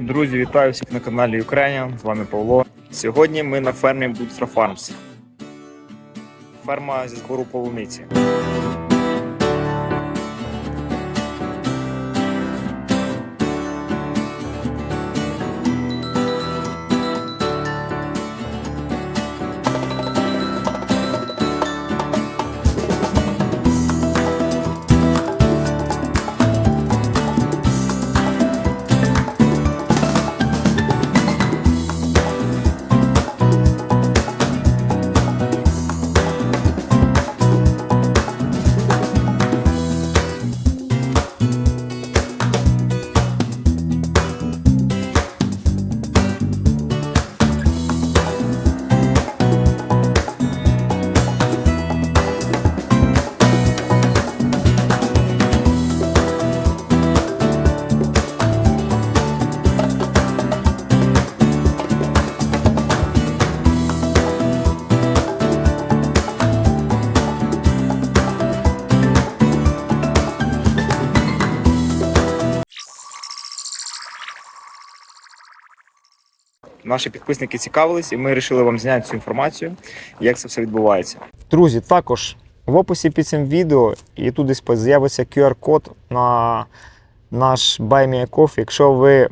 Друзі, вітаю всіх на каналі Україна. З вами Павло. Сьогодні ми на фермі Бустра Фармс. Ферма зі збору полуниці. Наші підписники цікавились, і ми вирішили вам зняти цю інформацію, як це все відбувається. Друзі, також в описі під цим відео і тут десь з'явиться QR-код на наш Buy Me a Coffee. Якщо ви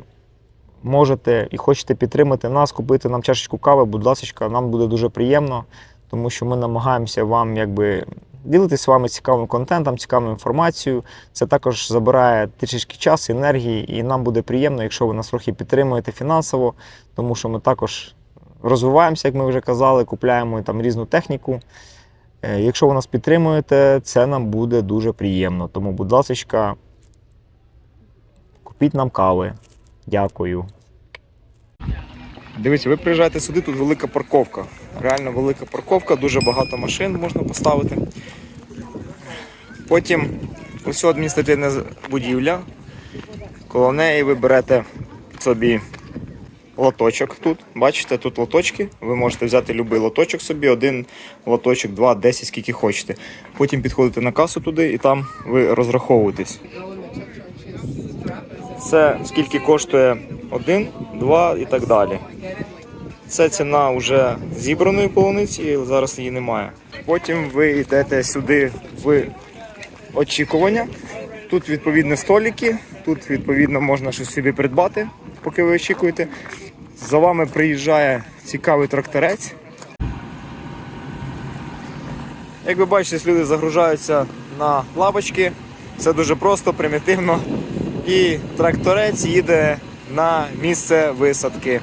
можете і хочете підтримати нас, купити нам чашечку кави, будь ласка, нам буде дуже приємно, тому що ми намагаємося вам якби ділитися з вами цікавим контентом, цікавою інформацією. Це також забирає трішечки часу, енергії, і нам буде приємно, якщо ви нас трохи підтримуєте фінансово, тому що ми також розвиваємося, як ми вже казали, купляємо там різну техніку. Е, Якщо ви нас підтримуєте, це нам буде дуже приємно. Тому, будь ласка, купіть нам кави. Дякую. Дивіться, ви приїжджаєте сюди, тут велика парковка. Реально велика парковка, дуже багато машин можна поставити. Потім ось адміністративна будівля. Коло неї ви берете собі лоточок тут. Бачите, тут лоточки. Ви можете взяти будь-який лоточок собі, один лоточок, два, десять, скільки хочете. Потім підходите на касу туди і там ви розраховуєтесь. Це скільки коштує один, два і так далі. Це ціна вже зібраної полуниці, зараз її немає. Потім ви йдете сюди в очікування. Тут відповідно столики, тут відповідно можна щось собі придбати, поки ви очікуєте. За вами приїжджає цікавий тракторець. Як ви бачите, люди загружаються на лавочки. Це дуже просто, примітивно. І тракторець їде на місце висадки.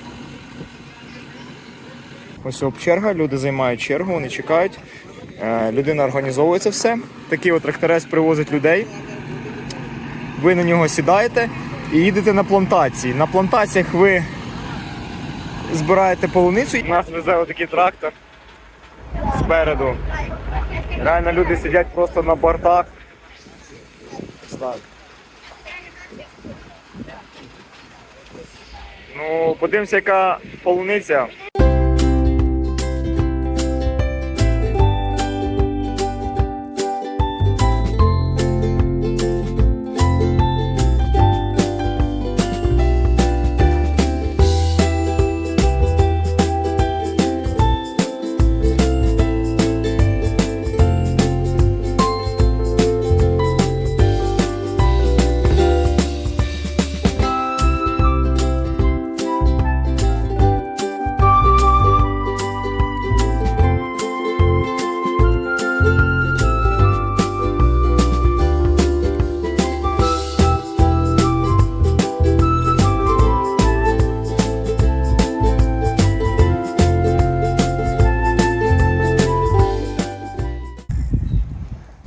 Ось об черга, люди займають чергу, вони чекають. Е, Людина організовує це все. Такий от тракторець привозить людей. Ви на нього сідаєте і їдете на плантації. На плантаціях ви збираєте полуницю. У нас везе отакий трактор спереду. Реально люди сидять просто на бортах. Так. Ну, подивимося, яка полуниця.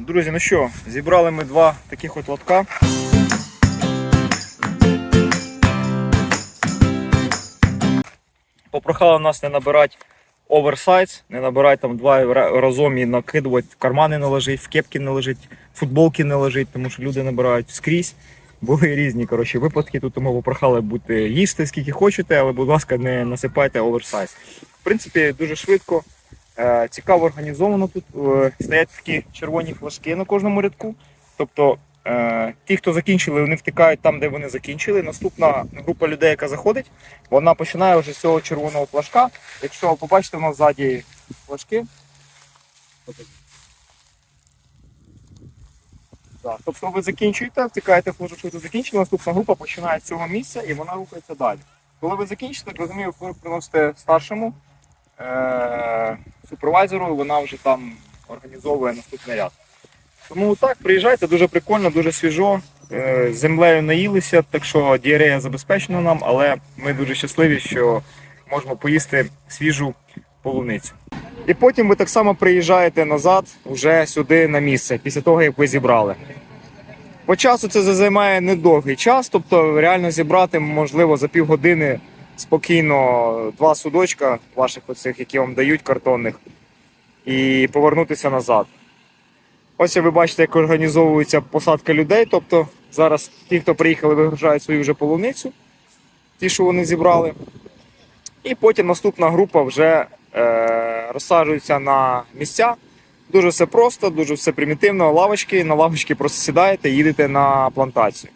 Друзі, ну що, зібрали ми два таких от лотка. Попрохали нас не набирати оверсайз, не набирати там два разом і накидувати, в кармани не лежить, в кепки не лежить, футболки не лежить, тому що люди набирають скрізь. Були різні коротше, випадки, тут тому попрохали бути їсти скільки хочете, але, будь ласка, не насипайте оверсайз. В принципі, дуже швидко. Е, Цікаво організовано тут. Е, Стоять такі червоні флажки на кожному рядку. Тобто Е, ті, хто закінчили, вони втикають там, де вони закінчили. Наступна група людей, яка заходить, вона починає вже з цього червоного флажка. Якщо побачите, у нас ззаді флажки. Так, тобто ви закінчуєте, втикаєте флажок, що ви закінчили, наступна група починає з цього місця і вона рухається далі. Коли ви закінчите, розумію, ви приносите старшому е- супервайзеру, вона вже там організовує наступний ряд. Тому так, приїжджайте, дуже прикольно, дуже свіжо. Е, Землею наїлися, так що діарея забезпечена нам, але ми дуже щасливі, що можемо поїсти свіжу полуницю. І потім ви так само приїжджаєте назад, вже сюди на місце, після того, як ви зібрали. По часу це займає недовгий час, тобто реально зібрати можливо за півгодини спокійно два судочка ваших оцих, які вам дають картонних, і повернутися назад. Ось ви бачите, як організовується посадка людей. Тобто зараз ті, хто приїхали, вигружають свою вже полуницю, ті, що вони зібрали. І потім наступна група вже е, розсаджується на місця. Дуже все просто, дуже все примітивно. Лавочки, на лавочки просто сідаєте їдете на плантацію.